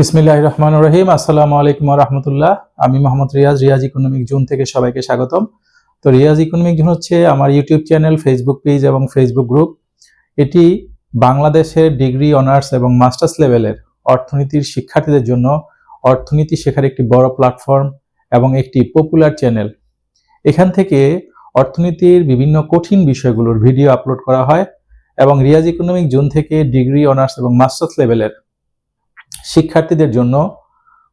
বিসমিল্লাহ রহমান রহিম। আসসালামু আলাইকুম রহমতুল্লাহ। আমি মোহাম্মদ রিয়াজ রিয়াজ ইকোনমিক জোন থেকে সবাইকে স্বাগতম। তো রিয়াজ ইকোনমিক জোন হচ্ছে আমার ইউটিউব চ্যানেল, ফেসবুক পেজ এবং ফেসবুক গ্রুপ। এটি বাংলাদেশের ডিগ্রি, অনার্স এবং মাস্টার্স লেভেলের অর্থনীতির শিক্ষার্থীদের জন্য অর্থনীতি শেখার একটি বড় প্ল্যাটফর্ম এবং একটি পপুলার চ্যানেল। এখান থেকে অর্থনীতির বিভিন্ন কঠিন বিষয়গুলোর ভিডিও আপলোড করা হয় এবং রিয়াজ ইকোনমিক জোন থেকে ডিগ্রি, অনার্স এবং মাস্টার্স লেভেলের শিক্ষার্থীদের জন্য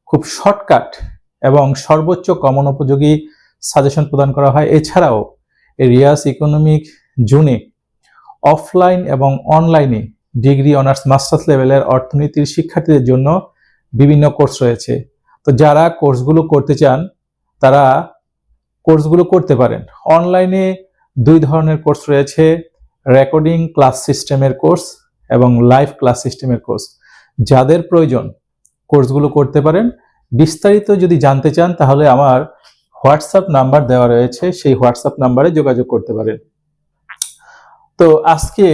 খুব শর্টকাট এবং সর্বোচ্চ কমন উপযোগী সাজেশন প্রদান করা হয়। এছাড়াও রিয়াস ইকোনমিক জুনে অফলাইন এবং অনলাইনে ডিগ্রি অনার্স মাস্টার্স লেভেলের অর্থনীতির শিক্ষার্থীদের জন্য বিভিন্ন কোর্স রয়েছে। তো যারা কোর্সগুলো করতে চান, তারা কোর্সগুলো করতে পারেন। অনলাইনে দুই ধরনের কোর্স রয়েছে রেকর্ডিং ক্লাস সিস্টেমের কোর্স এবং লাইভ ক্লাস সিস্টেমের কোর্স যাদের প্রয়োজন কোর্সগুলো করতে পারেন। বিস্তারিত যদি জানতে চান, তাহলে আমার হোয়াটসঅ্যাপ নাম্বার দেওয়া রয়েছে, সেই হোয়াটসঅ্যাপ নাম্বারে যোগাযোগ করতে পারেন। তো আজকে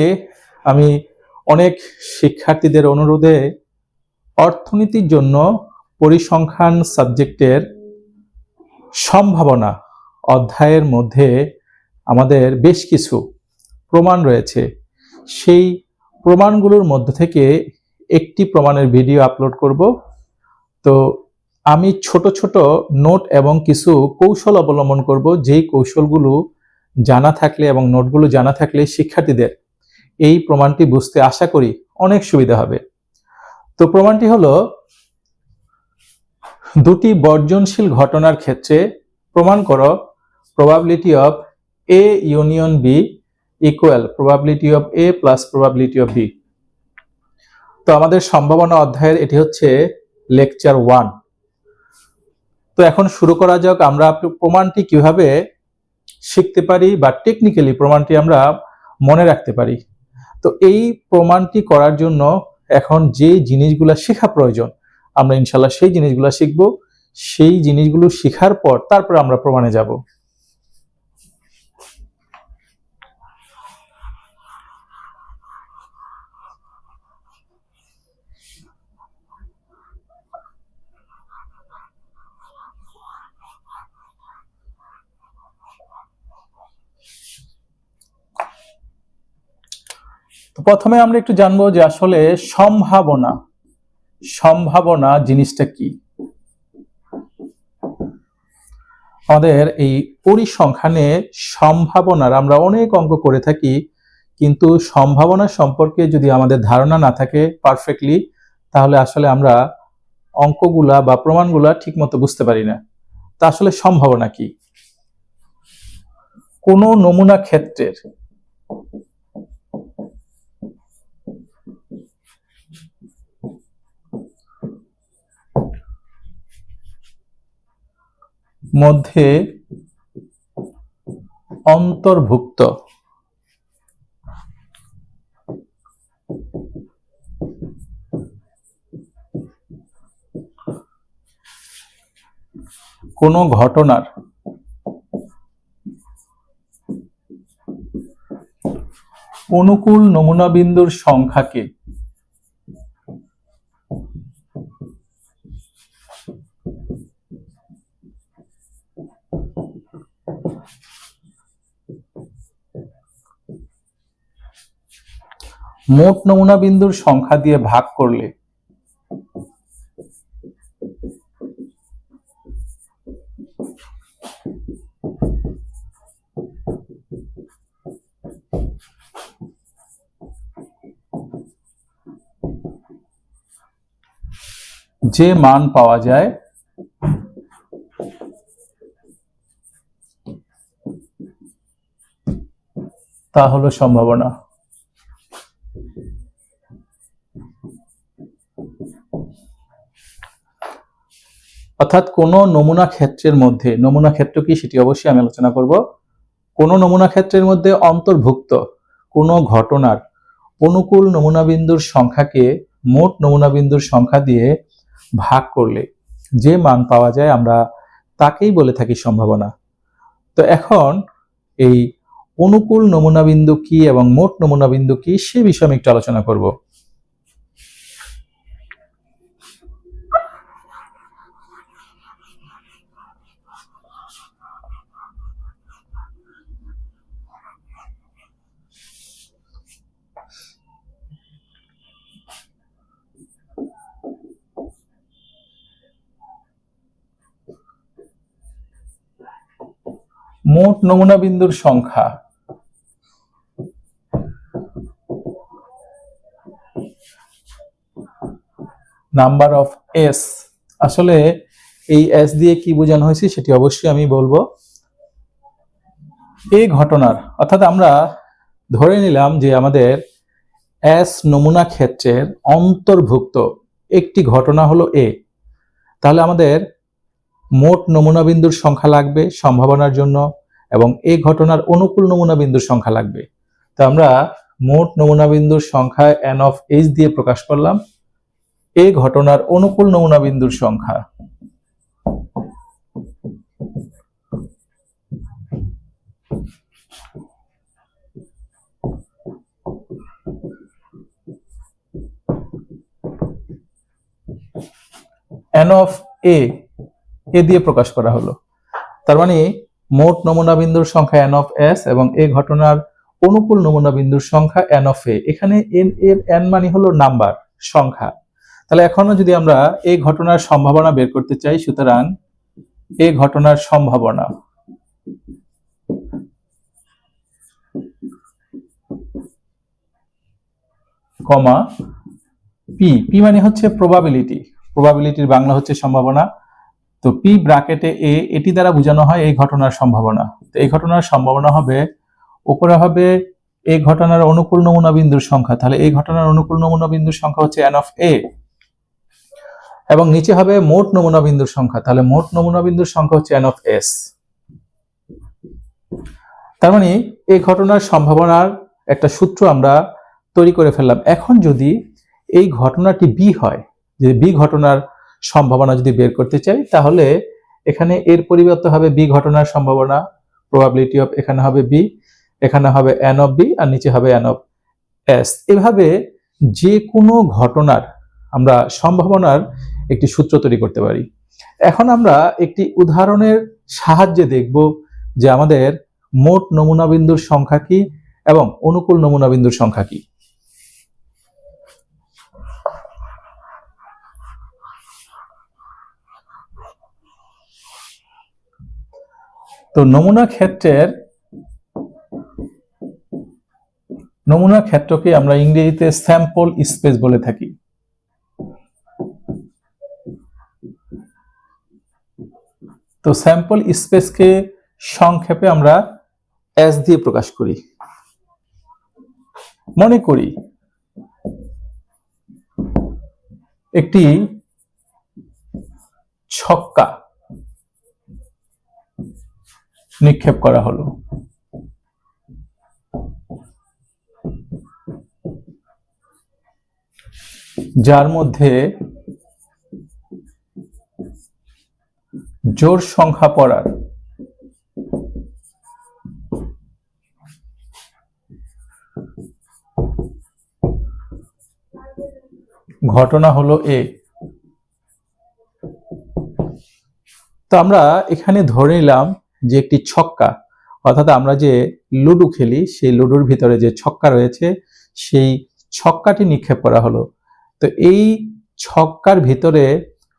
আমি অনেক শিক্ষার্থীদের অনুরোধে অর্থনীতির জন্য পরিসংখ্যান সাবজেক্টের সম্ভাবনা অধ্যায়ের মধ্যে আমাদের বেশ কিছু প্রমাণ রয়েছে। সেই প্রমাণগুলোর মধ্যে থেকে একটি প্রমাণের ভিডিও আপলোড করব। তো আমি ছোট ছোট নোট এবং কিছু কৌশল অবলম্বন করব, যেই কৌশলগুলো জানা থাকলে এবং নোটগুলো জানা থাকলে শিক্ষার্থীদের এই প্রমাণটি বুঝতে আশা করি অনেক সুবিধা হবে। তো প্রমাণটি হলো, দুটি বর্জনশীল ঘটনার ক্ষেত্রে প্রমাণ করো probability of A union B equal probability of A plus probability of B তো আমাদের সম্ভাবনা অধ্যায়ের এটি হচ্ছে লেকচার ওয়ান তো এখন শুরু করা যাক, আমরা প্রমাণটি কীভাবে শিখতে পারি বা টেকনিক্যালি প্রমাণটি আমরা মনে রাখতে পারি। তো এই প্রমাণটি করার জন্য এখন যে জিনিসগুলো শেখা প্রয়োজন, আমরা ইনশাল্লাহ সেই জিনিসগুলো শিখব। সেই জিনিসগুলো শেখার পর তারপর আমরা প্রমাণে যাব। তো প্রথমে আমরা একটু জানব যে আসলে সম্ভাবনা সম্ভাবনা জিনিসটা কি? আমাদের এই পরিসংখ্যানে সম্ভাবনার আমরা অনেক অঙ্ক করে থাকি, কিন্তু সম্ভাবনা সম্পর্কে যদি আমাদের ধারণা না থাকে পারফেক্টলি তাহলে আসলে আমরা অঙ্কগুলা বা প্রমাণগুলা ঠিকমতো বুঝতে পারি না। তা আসলে সম্ভাবনা কি? কোনো নমুনা ক্ষেত্রের মধ্যে অন্তর্ভুক্ত। কোনো ঘটনার অনুকূল নমুনা বিন্দুর সংখ্যাকে মোট নমুনা বিন্দুর সংখ্যা দিয়ে ভাগ করলে যে মান পাওয়া যায় তা হলো সম্ভাবনা। অর্থাৎ কোনো নমুনা ক্ষেত্রের মধ্যে, নমুনা ক্ষেত্র কি সেটি অবশ্যই আমি আলোচনা করব। কোনো নমুনা ক্ষেত্রের মধ্যে অন্তর্ভুক্ত কোনো ঘটনার অনুকূল নমুনা বিন্দুর সংখ্যাকে মোট নমুনা বিন্দুর সংখ্যা দিয়ে ভাগ করলে যে মান পাওয়া যায় আমরা তাকেই বলে থাকি সম্ভাবনা। তো এখন এই অনুকূল নমুনা বিন্দু কি এবং মোট নমুনা বিন্দু কি সে বিষয়ে আমি একটু আলোচনা করব। মোট নমুনা বিন্দুর সংখ্যা। নাম্বার অফ এস আসলে এই এস দিয়ে কি বোঝানো হয়েছে সেটি অবশ্যই আমি বলব। এই ঘটনার, অর্থাৎ আমরা ধরে নিলাম যে আমাদের এস নমুনা ক্ষেত্রের অন্তর্ভুক্ত একটি ঘটনা হলো এ। তাহলে আমাদের মোট নমুনা বিন্দুর সংখ্যা লাগবে সম্ভাবনার জন্য। এবং এই ঘটনার অনুকূল নমুনা বিন্দুর সংখ্যা লাগবে। তো আমরা মোট নমুনা বিন্দুর সংখ্যা এন অফ এইচ দিয়ে প্রকাশ করলাম। এই ঘটনার অনুকূল নমুনা বিন্দুর সংখ্যা। এন অফ এ এ দিয়ে প্রকাশ করা হলো। তার মানে মোট নমুনা বিন্দুর সংখ্যা এন অফ এস এবং এ ঘটনার অনুকূল নমুনা বিন্দুর সংখ্যা এন অফ এ এখানে এন এর এন মানে হলো নাম্বার, সংখ্যা। তাহলে এখনও যদি আমরা এই ঘটনার সম্ভাবনা বের করতে চাই, সুতরাং এই ঘটনার সম্ভাবনা। কমা পি। পি মানে হচ্ছে প্রবাবিলিটি প্রবাবিলিটির বাংলা হচ্ছে সম্ভাবনা। তো পি ব্র্যাকেটে এ এটি দ্বারা বোঝানো হয় এই ঘটনার সম্ভাবনা। তো এই ঘটনার সম্ভাবনা হবে, উপরে হবে এই ঘটনার অনুকূল নমুনা বিন্দুর সংখ্যা। তাহলে এই ঘটনার অনুকূল নমুনা বিন্দুর সংখ্যা হচ্ছে এন অফ এ এবং নিচে হবে মোট নমুনা বিন্দুর সংখ্যা। তাহলে মোট নমুনা বিন্দুর সংখ্যা হচ্ছে এন অফ এস তার মানে এই ঘটনার সম্ভাবনার একটা সূত্র আমরা তৈরি করে ফেললাম। এখন যদি এই ঘটনাটি বি হয় যে বি ঘটনার সম্ভাবনা যদি বের করতে চাই, তাহলে এখানে এর পরিবর্তে হবে বি ঘটনার সম্ভাবনা প্রবাবিলিটি অফ এখানে হবে বি এখানে হবে এন অফ বি আর নিচে হবে এন অফ এস এভাবে যে কোনো ঘটনার আমরা সম্ভাবনার একটি সূত্র তৈরি করতে পারি। এখন আমরা একটি উদাহরণের সাহায্যে দেখব যে আমাদের মোট নমুনা বিন্দুর সংখ্যা কি এবং অনুকূল নমুনা বিন্দুর সংখ্যা কি। তো নমুনা ক্ষেত্রের নমুনা ক্ষেত্রকে আমরা ইংরেজিতে স্যাম্পল স্পেস বলে থাকি। তো স্যাম্পল স্পেসকে সংক্ষেপে আমরা এস দিয়ে প্রকাশ করি। মনে করি একটি ছক্কা নিক্ষেপ করা হলো। যার মধ্যে জোর সংখ্যা পড়ার ঘটনা হলো এ। তো আমরা এখানে ধরে নিলাম যে একটি ছক্কা, অর্থাৎ আমরা যে লুডু খেলি, সেই লুডুর ভিতরে যে ছক্কা রয়েছে, সেই ছক্কাটি নিক্ষেপ করা হলো। তো এই ছক্কার ভিতরে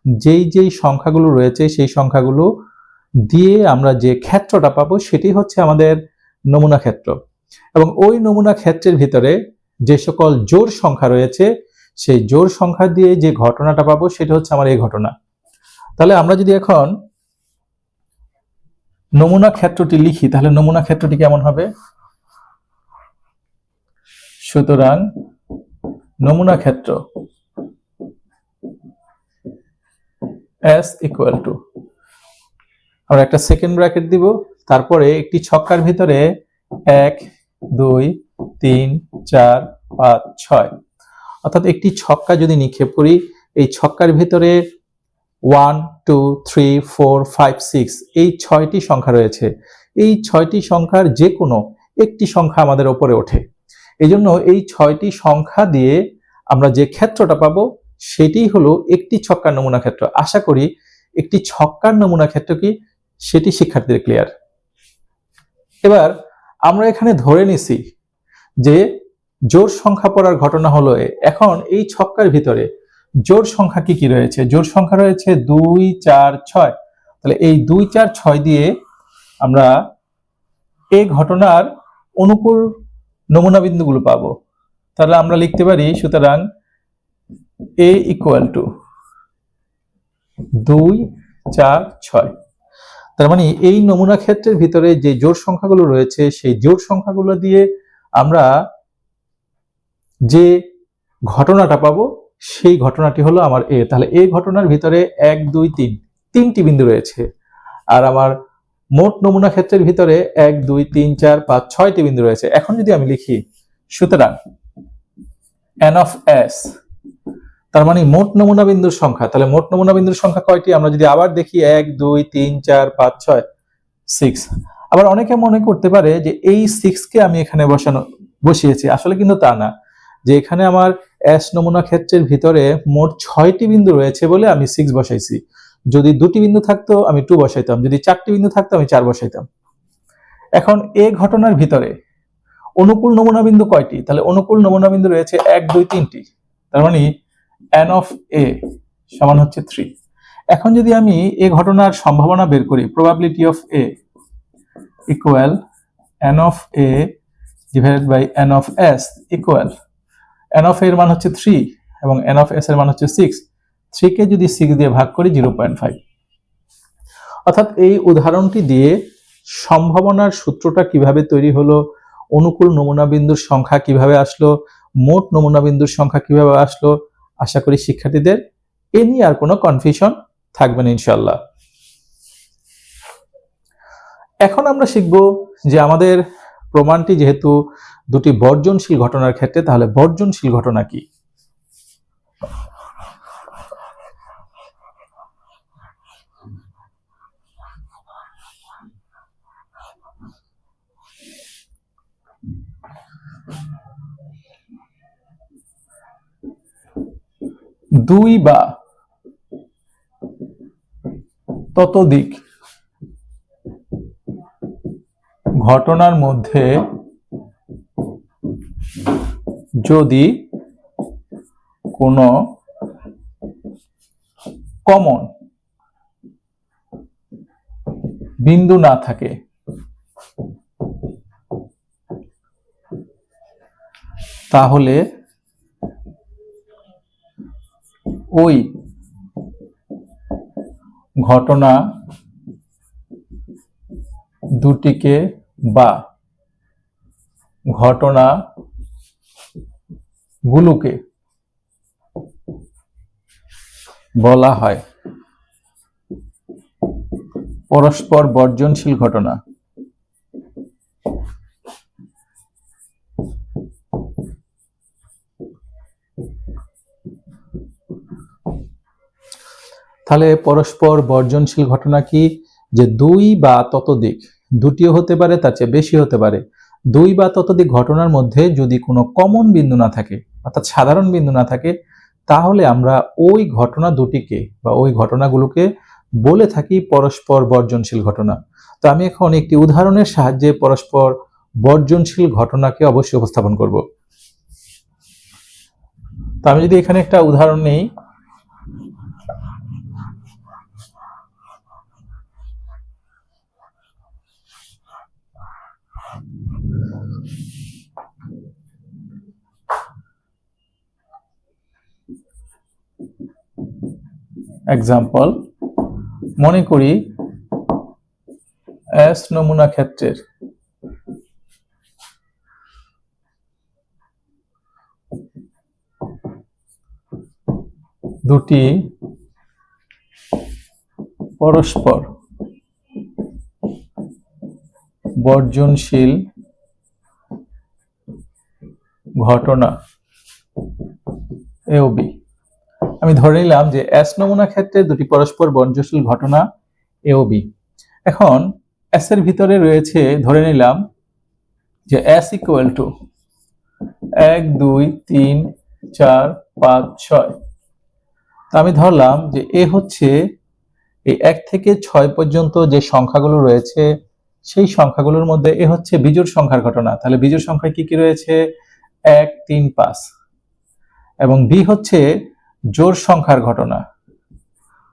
যেই যেই সংখ্যাগুলো রয়েছে, সেই সংখ্যাগুলো দিয়ে আমরা যে ক্ষেত্রটা পাবো, সেটি হচ্ছে আমাদের নমুনা ক্ষেত্র। এবং ওই নমুনা ক্ষেত্রের ভিতরে যে সকল জোর সংখ্যা রয়েছে, সেই জোর সংখ্যা দিয়ে যে ঘটনাটা পাবো, সেটা হচ্ছে আমার এই ঘটনা। তাহলে আমরা যদি এখন নমুনা ক্ষেত্রটি লিখি, তাহলে নমুনা ক্ষেত্রটি কেমন হবে? সুতরাং নমুনা ক্ষেত্র এস ইকুয়াল টু আমরা একটা সেকেন্ড ব্র্যাকেট দিব, তারপরে একটি ছক্কার ভিতরে এক, দুই, তিন, চার, পাঁচ, ছয়। অর্থাৎ একটি ছক্কা যদি নিক্ষেপ করি, এই ছক্কার ভিতরে one, two, three, four, five, six, এই ছয়টি সংখ্যা রয়েছে। এই ছয়টি সংখ্যার যে কোনো একটি সংখ্যা আমাদের ওপরে ওঠে। এই জন্য এই ছয়টি সংখ্যা দিয়ে আমরা যে ক্ষেত্রটা পাবো, সেটি হলো একটি ছক্কার নমুনা ক্ষেত্র। আশা করি একটি ছক্কার নমুনা ক্ষেত্র কি? সেটি শিক্ষার্থীদের ক্লিয়ার এবার আমরা এখানে ধরে নিছি যে জোর সংখ্যা পড়ার ঘটনা হলো, এখন এই ছক্কার ভিতরে জোর সংখ্যা কি কি রয়েছে? জোর সংখ্যা রয়েছে দুই, চার, ছয়। তাহলে এই দুই, চার, ছয় দিয়ে আমরা এই ঘটনার অনুকূল নমুনা বিন্দুগুলো পাবো। তাহলে আমরা লিখতে পারি, সুতরাং এ ইকুয়াল টু দুই, চার, ছয়। তার মানে এই নমুনা ক্ষেত্রের ভিতরে যে জোড় সংখ্যাগুলো রয়েছে, সেই জোড় সংখ্যাগুলো দিয়ে আমরা যে ঘটনাটা পাবো সেই ঘটনাটি হলো আমার এ। তাহলে এই ঘটনার ভিতরে এক, দুই, তিন, তিনটি বিন্দু রয়েছে। আর আমার মোট নমুনা ক্ষেত্রের ভিতরে এক, দুই, তিন, চার, পাঁচ, ছয়টি বিন্দু রয়েছে। এখন যদি আমি লিখি, সুতরাং এন অফ এস তার মানে মোট নমুনা বিন্দুর সংখ্যা। তাহলে মোট নমুনা বিন্দুর সংখ্যা কয়টি? আমরা যদি আবার দেখি, এক, দুই, তিন, চার, পাঁচ, ছয় সিক্স আবার অনেকে মনে করতে পারে যে এই সিক্স কে আমি এখানে বসানো, বসিয়েছি। আসলে কিন্তু তা না। যে এখানে আমার এস নমুনা ক্ষেত্রের ভিতরে মোট ছয়টি বিন্দু রয়েছে বলে আমি সিক্স বসাইছি। যদি দুটি বিন্দু থাকতো, আমি টু বসাইতাম। যদি চারটি বিন্দু থাকতো, আমি চার বসাইতাম। এখন এ ঘটনার ভিতরে অনুকূল নমুনা বিন্দু কয়টি? তাহলে অনুকূল নমুনা বিন্দু রয়েছে এক, দুই, তিনটি। তার মানে এন অফ এ সমান হচ্ছে থ্রি এখন যদি আমি এ ঘটনার সম্ভাবনা বের করি probability of A equal N of A divided by N of S equal N of এর মান হচ্ছে থ্রি এবং এন অফ এস এর মান হচ্ছে সিক্স থ্রিকে যদি সিক্স দিয়ে ভাগ করি জিরো পয়েন্ট ফাইভ অর্থাৎ এই উদাহরণটি দিয়ে সম্ভাবনার সূত্রটা কীভাবে তৈরি হলো, অনুকূল নমুনা বিন্দুর সংখ্যা কীভাবে আসলো, মোট নমুনা বিন্দুর সংখ্যা কীভাবে আসলো, আশা করি শিক্ষার্থীদের এ নিয়ে আর কোনো কনফিউশন থাকবে না ইনশাল্লাহ এখন আমরা শিখব যে আমাদের প্রমাণটি যেহেতু দুটি বর্জনশীল ঘটনার ক্ষেত্রে তাহলে বর্জনশীল ঘটনা কি? দুই বা ততোধিক ঘটনার মধ্যে যদি কোনো কমন বিন্দু না থাকে তাহলে ওই ঘটনা দুটিকে বা ঘটনা গুলোকে বলা হয়। পরস্পর বর্জনশীল ঘটনা। তাহলে পরস্পর বর্জনশীল ঘটনা কি? যে দুই বা ততোধিক দুটিও হতে পারে, তার চেয়ে বেশি হতে পারে। দুই বা ততোধিক ঘটনার মধ্যে যদি কোনো কমন বিন্দু না থাকে, অর্থাৎ সাধারণ বিন্দু না থাকে, তাহলে আমরা ওই ঘটনা দুটিকে বা ওই ঘটনাগুলোকে বলে থাকি পরস্পর বর্জনশীল ঘটনা। তো আমি এখন একটি উদাহরণের সাহায্যে পরস্পর বর্জনশীল ঘটনাকে অবশ্যই উপস্থাপন করব। তো আমি যদি এখানে একটা উদাহরণ নেই এক্সাম্পল মনে করি এস নমুনা ক্ষেত্রের দুটি পরস্পর বর্জনশীল ঘটনা এ বি আমি ধরে নিলাম যে এস নমুনা ক্ষেত্রে দুটি পরস্পর বর্জনশীল ঘটনা এ ও বি এখন এস এর ভিতরে রয়েছে, ধরে নিলাম যে এস ইকুয়াল টু এক, দুই, তিন, চার, পাঁচ, ছয়। তা আমি ধরলাম যে এ হচ্ছে এই এক থেকে ছয় পর্যন্ত যে সংখ্যাগুলো রয়েছে, সেই সংখ্যাগুলোর মধ্যে এ হচ্ছে বিজোড় সংখ্যার ঘটনা। তাহলে বিজোড় সংখ্যায় কি কি রয়েছে? এক, তিন, পাঁচ। এবং বি হচ্ছে জোড় সংখ্যার ঘটনা।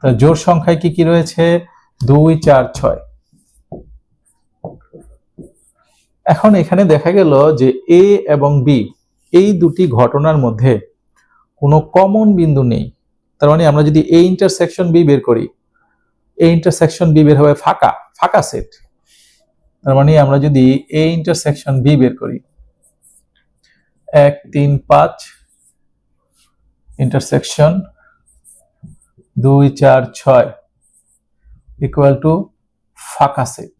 তা জোড় সংখ্যায় কি কি রয়েছে? দুই, চার, ছয়। এখন এখানে দেখা গেল যে এ এবং বি এই দুটি ঘটনার মধ্যে কোনো কমন বিন্দু নেই। তার মানে আমরা যদি এ ইন্টারসেকশন বি বের করি এ ইন্টারসেকশন বি বের হবে ফাঁকা ফাঁকা সেট তার মানে আমরা যদি এ ইন্টারসেকশন বি বের করি, এক, তিন, পাঁচ ইন্টারসেকশন দুই চার ছয় ইকুয়াল টু ফাঁকা সেট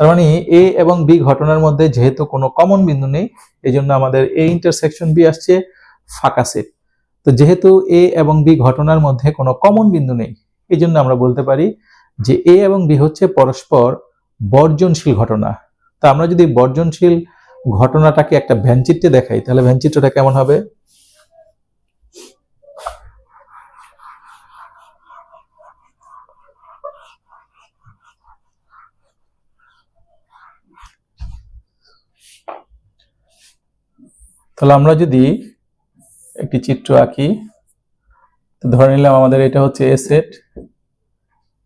তার মানে এ এবং বি ঘটনার মধ্যে যেহেতু কোনো কমন বিন্দু নেই এই জন্য আমাদের এ ইন্টারসেকশন বি আসছে ফাঁকা সেট তো যেহেতু এ এবং বি ঘটনার মধ্যে কোনো কমন বিন্দু নেই এই জন্য আমরা বলতে পারি যে এ এবং বি হচ্ছে পরস্পর বর্জনশীল ঘটনা। তা আমরা যদি বর্জনশীল ঘটনাটাকে একটা ভ্যানচিত্রে দেখাই, তাহলে ভ্যানচিত্রটা কেমন হবে? তাহলে আমরা যদি একটি চিত্র আঁকি ধরে নিলাম আমাদের এটা হচ্ছে এ সেট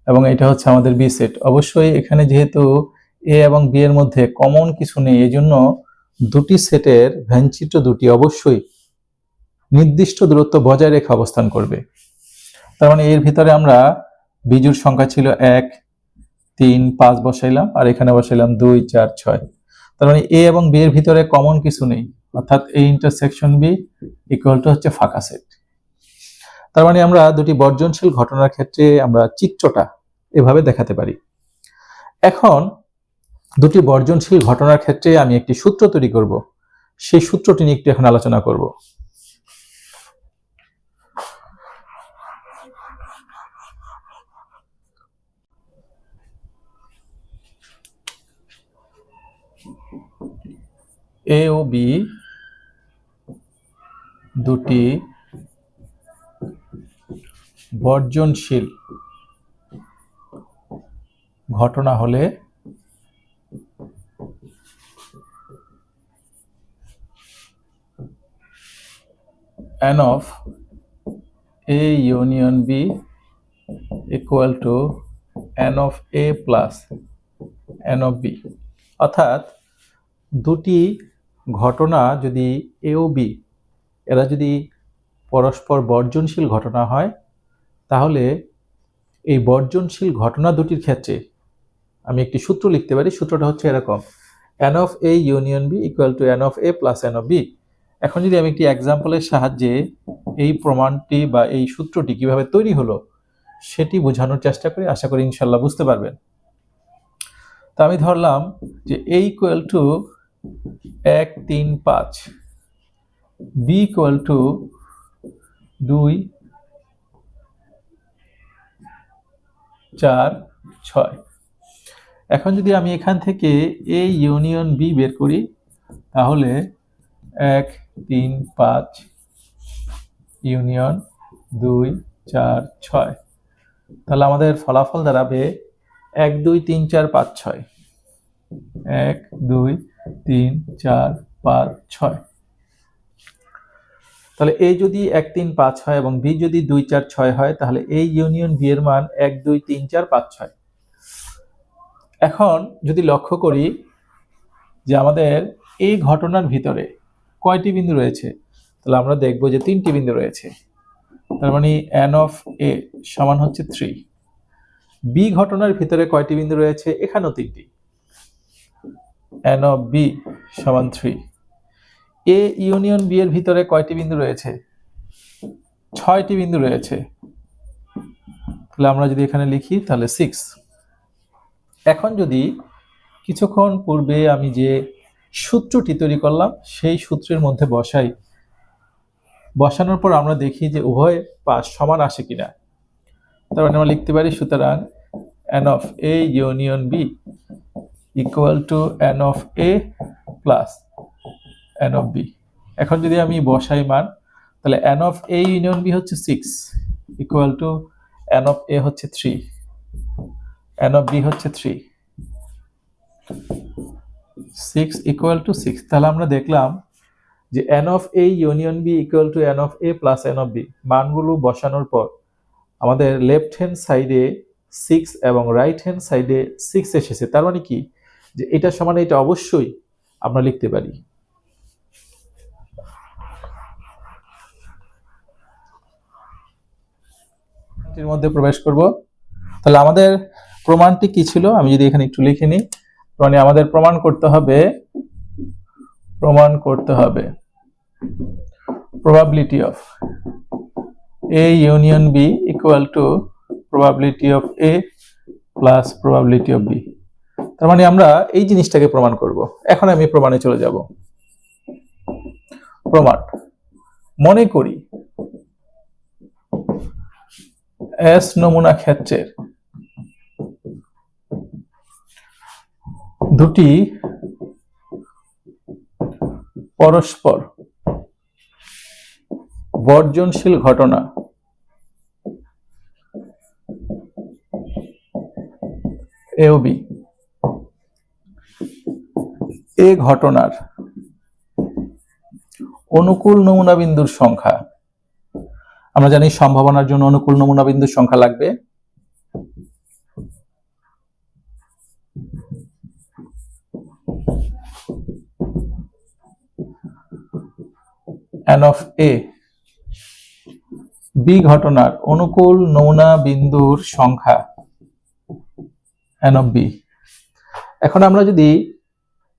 এবং এটা হচ্ছে আমাদের বি সেট অবশ্যই এখানে যেহেতু এ এবং বি এর মধ্যে কমন কিছু নেই এই জন্য দুটি সেটের ভ্যানচিত্র দুটি অবশ্যই নির্দিষ্ট দূরত্ব বজায় রেখে অবস্থান করবে। তার মানে এর ভিতরে আমরা বিজুর সংখ্যা ছিল এক, তিন, পাঁচ বসাইলাম, আর এখানে বসাইলাম দুই, চার, ছয়। তার মানে এ এবং বি এর ভিতরে কমন কিছু নেই। অর্থাৎ এই ইন্টারসেকশন বি ইকুয়াল টু হচ্ছে ফাঁকা সেট তার মানে আমরা দুটি বর্জনশীল ঘটনার ক্ষেত্রে আমরা চিত্রটা এভাবে দেখাতে পারি। এখন দুটি বর্জনশীল ঘটনার ক্ষেত্রে আমি একটি সূত্র তৈরি করব। সেই সূত্রটি নিয়ে একটু এখন আলোচনা করব। এ ও বি দুটি বর্জনশীল ঘটনা হলে N of A union B equal to N of A plus N of B অর্থাৎ দুটি ঘটনা যদি এ ও বি এরা যদি পরস্পর বর্জনশীল ঘটনা হয়, তাহলে এই বর্জনশীল ঘটনা দুটির ক্ষেত্রে আমি একটি সূত্র লিখতে পারি, সূত্রটা হচ্ছে এরকম N of A union B equal to N of A plus N of B এখন যদি আমি একটি এক্সাম্পলের সাহায্যে এই প্রমাণটি বা এই সূত্রটি কীভাবে তৈরি হলো, সেটি বোঝানোর চেষ্টা করি, আশা করি ইনশাল্লাহ বুঝতে পারবেন। তা আমি ধরলাম যে এ ইকুয়াল টু এক তিন পাঁচ। বি ইকুয়াল টু দুই চার ছয়। এখন যদি আমি এখান থেকে এ ইউনিয়ন বি বের করি, তাহলে এক, তিন, পাঁচ ইউনিয়ন দুই, চার, ছয়। তাহলে আমাদের ফলাফল দাঁড়াবে এক, দুই, তিন, চার, পাঁচ, ছয়। এক, দুই, তিন, চার, পাঁচ, ছয়। তাহলে এ যদি এক তিন পাঁচ হয় এবং বি যদি দুই চার ছয় হয়, তাহলে এই ইউনিয়ন বি এর মান এক, দুই, তিন, চার, পাঁচ, ছয়। এখন যদি লক্ষ্য করি যে আমাদের এই ঘটনার ভিতরে কয়টি বিন্দু রয়েছে, তাহলে আমরা দেখব যে তিনটি বিন্দু রয়েছে। তার মানে এন অফ এ সমান হচ্ছে থ্রি বি ঘটনার ভিতরে কয়টি বিন্দু রয়েছে, এখানেও তিনটি। এন অফ বি সমান থ্রি এ ইউনিয়ন বি এর ভিতরে কয়টি বিন্দু রয়েছে? ছয়টি বিন্দু রয়েছে। তাহলে আমরা যদি এখানে লিখি, তাহলে সিক্স এখন যদি কিছুক্ষণ পূর্বে আমি যে সূত্রটি তৈরি করলাম, সেই সূত্রের মধ্যে বসাই। বসানোর পর আমরা দেখি যে উভয় পাশ সমান আসে কিনা। তার মানে আমরা লিখতে পারি, সুতরাং N of A union B equal to N of A plus N of B এখন যদি আমি বসাই মান, তাহলে N of A union B হচ্ছে six equal to N of A হচ্ছে থ্রি এন অফ বি হচ্ছে three six equal to six তাহলে আমরা দেখলাম যে N of A union B equal to N of A plus N of B মানগুলো বসানোর পর আমাদের লেফট হ্যান্ড সাইডে সিক্স এবং রাইট হ্যান্ড সাইডে সিক্স এসেছে। তার মানে কি? যে এটা সমান, এটা অবশ্যই আমরা লিখতে পারি। এর মধ্যে প্রবেশ করব। তাহলে আমাদের প্রমাণটি কি ছিল? আমি যদি এখানে একটু লিখে নিই। মানে আমাদের প্রমাণ করতে হবে। প্রমাণ করতে হবে। Probability of A union B equal to probability of A plus probability of B তার মানে আমরা এই জিনিসটাকে প্রমাণ করব। এখন আমি প্রমাণে চলে যাব। প্রমাণ। মনে করি এস নমুনা ক্ষেত্রের দুটি পরস্পর বর্জনশীল ঘটনা এ ও বি। এ ঘটনার অনুকূল নমুনা বিন্দুর সংখ্যা আমরা জানি সম্ভাবনার জন্য অনুকূল নমুনা বিন্দুর সংখ্যা লাগবে। N of a. বি ঘটনার অনুকূল নমুনা বিন্দুর সংখ্যা n of b. এখন আমরা যদি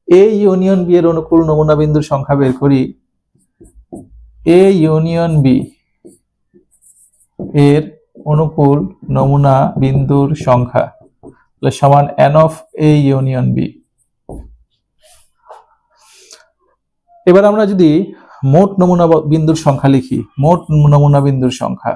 এ ইউনিয়ন বি এর অনুকূল নমুনা বিন্দুর সংখ্যা বের করি এ ইউনিয়ন বি এর অনুকূল নমুনা বিন্দুর সংখ্যা। সমান N of A union B এবার আমরা যদি মোট নমুনা বিন্দুর সংখ্যা লিখি, মোট নমুনা বিন্দুর সংখ্যা।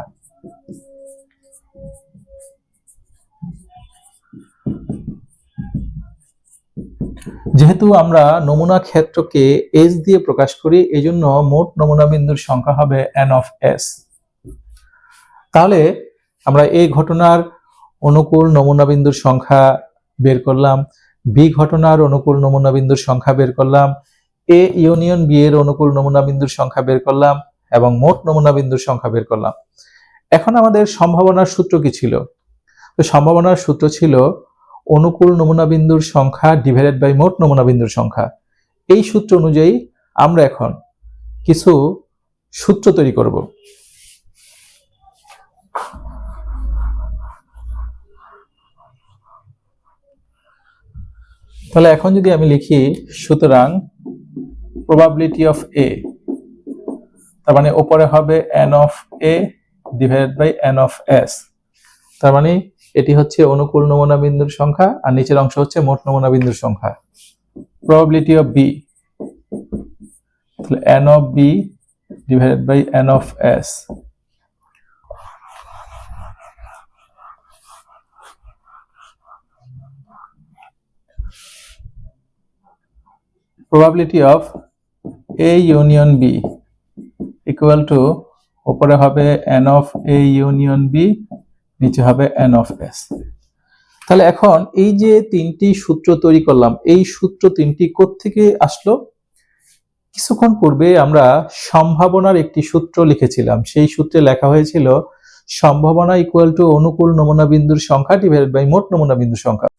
যেহেতু আমরা নমুনা ক্ষেত্রকে এস দিয়ে প্রকাশ করি, এজন্য মোট নমুনা বিন্দুর সংখ্যা হবে এন অফ এস তাহলে আমরা এই ঘটনার অনুকূল নমুনা বিন্দুর সংখ্যা বের করলাম, বি ঘটনার অনুকূল নমুনা বিন্দুর সংখ্যা বের করলাম, এ ইউনিয়ন বি এর অনুকূল নমুনা বিন্দুর সংখ্যা বের করলাম, এবং মোট নমুনা বিন্দুর সংখ্যা বের করলাম। এখন আমাদের সম্ভাবনার সূত্র কি ছিল? তো সম্ভাবনার সূত্র ছিল অনুকূল নমুনা বিন্দুর সংখ্যা ডিভাইডেড বাই মোট নমুনা বিন্দুর সংখ্যা। এই সূত্র অনুযায়ী আমরা এখন কিছু সূত্র তৈরি করব। তাহলে এখন যদি আমি লিখি, সুতরাং probability অফ এ তার মানে ওপরে হবে N of A divided by N of S তার মানে এটি হচ্ছে অনুকূল নমুনা বিন্দুর সংখ্যা, আর নিচের অংশ হচ্ছে মোট নমুনা বিন্দুর সংখ্যা। probability অফ বি তাহলে n of b divided by N of s probability of a union b equal to উপরে হবে n of a union b, নিচে হবে n of s তাহলে এখন এই যে তিনটি সূত্র তৈরি করলাম, এই সূত্র তিনটি কোত্থেকে আসলো? কিছুক্ষণ পূর্বে আমরা সম্ভাবনার একটি সূত্র লিখেছিলাম, সেই সূত্রে লেখা হয়েছিল, সম্ভাবনা ইকুয়াল টু অনুকূল নমুনা বিন্দুর সংখ্যা ডিভাইডেড বাই মোট নমুনা বিন্দুর সংখ্যা।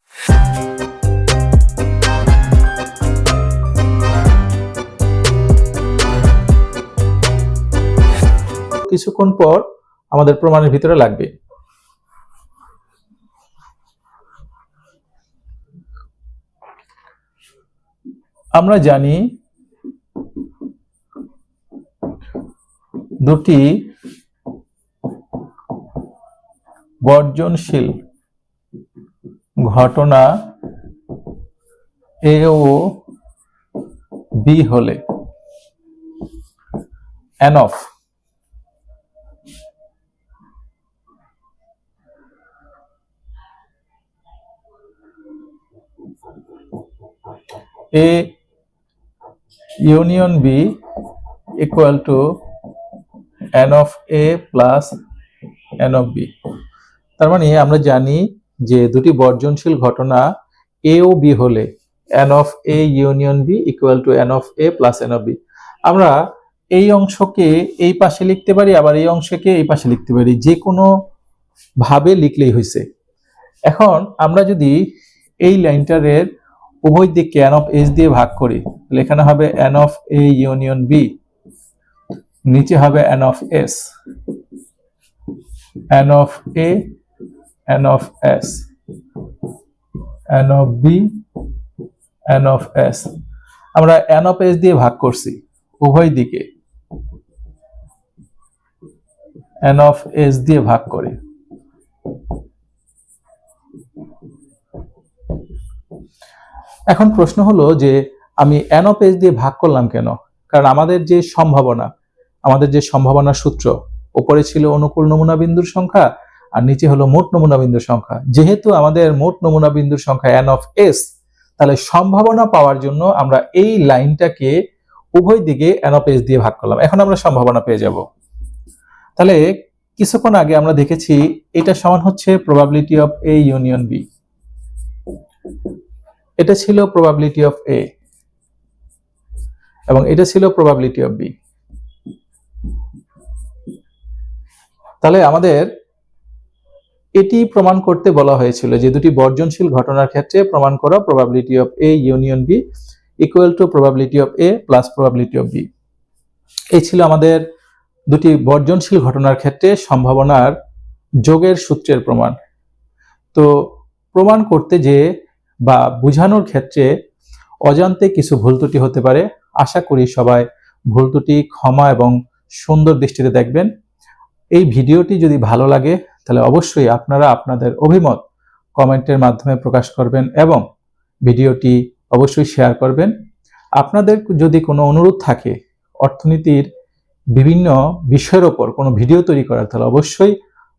কিছুক্ষণ পর আমাদের প্রমাণের ভিতরে লাগবে। আমরা জানি দুটি বর্জনশীল ঘটনা এ ও বি হলে। অ্যানফ A union B equal to n of A plus n of B. তার মানে আমরা জানি যে দুটি বর্জনশীল ঘটনা A ও B হলে n of A union B equal to n of A plus n of B. আমরা এই অংশকে এই পাশে লিখতে পারি, আবার এই অংশকে এই পাশে লিখতে পারি। যে কোনো ভাবে লিখলেই হয়েছে এখন আমরা যদি এই লাইনটারের উভয় দিককে এন অফ এস দিয়ে ভাগ করি, তাহলে এখানে হবে N of A union B নিচে হবে N of S N of A N of S N of B N of S আমরা এন অফ এস দিয়ে ভাগ করছি, উভয় দিকে। এন অফ এস দিয়ে ভাগ করে। এখন প্রশ্ন হলো যে আমি এন অফ এস দিয়ে ভাগ করলাম কেন? কারণ আমাদের যে সম্ভাবনা, আমাদের যে সম্ভাবনা সূত্র উপরে ছিল অনুকূল নমুনা বিন্দুর সংখ্যা আর নিচে হলো মোট নমুনা বিন্দুর সংখ্যা। যেহেতু আমাদের মোট নমুনা বিন্দুর সংখ্যা এন অফ এস তাহলে সম্ভাবনা পাওয়ার জন্য আমরা এই লাইনটাকে উভয় দিকে এস দিয়ে ভাগ করলাম। এখন আমরা সম্ভাবনা পেয়ে যাব। তাহলে কিছুক্ষণ আগে আমরা দেখেছি এটা সমান হচ্ছে probability of A union B এটা ছিল প্রবাবিলিটি অফ এ এবং এটা ছিল প্রবাবিলিটি অফ বি তাহলে আমাদের এটি প্রমাণ করতে বলা হয়েছিল যে দুটি বর্জনশীল ঘটনার ক্ষেত্রে প্রমাণ করা probability of A union B equal to probability of A plus probability of B এই ছিল আমাদের দুটি বর্জনশীল ঘটনার ক্ষেত্রে সম্ভাবনার যোগের সূত্রের প্রমাণ। তো প্রমাণ করতে যে বা বোঝানোর ক্ষেত্রে অজান্তে কিছু ভুল ত্রুটি হতে পারে। আশা করি সবাই ভুল ত্রুটি ক্ষমা এবং সুন্দর দৃষ্টিতে দেখবেন। এই ভিডিওটি যদি ভালো লাগে, তাহলে অবশ্যই আপনারা আপনাদের অভিমত কমেন্টের মাধ্যমে প্রকাশ করবেন এবং ভিডিওটি অবশ্যই শেয়ার করবেন। আপনাদের যদি কোনো অনুরোধ থাকে অর্থনীতির বিভিন্ন বিষয়ের ওপর কোনো ভিডিও তৈরি করার, তাহলে অবশ্যই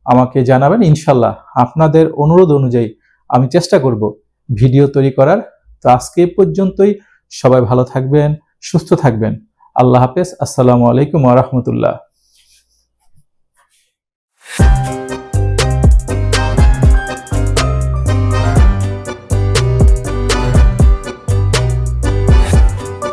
আমাকে জানাবেন। ইনশাল্লাহ আপনাদের অনুরোধ অনুযায়ী আমি চেষ্টা করব ভিডিও তৈরি করার। তো আজকে পর্যন্তই। সবাই ভালো থাকবেন, সুস্থ থাকবেন। আল্লাহ হাফেজ। আসসালামু আলাইকুম রাহমাতুল্লাহ।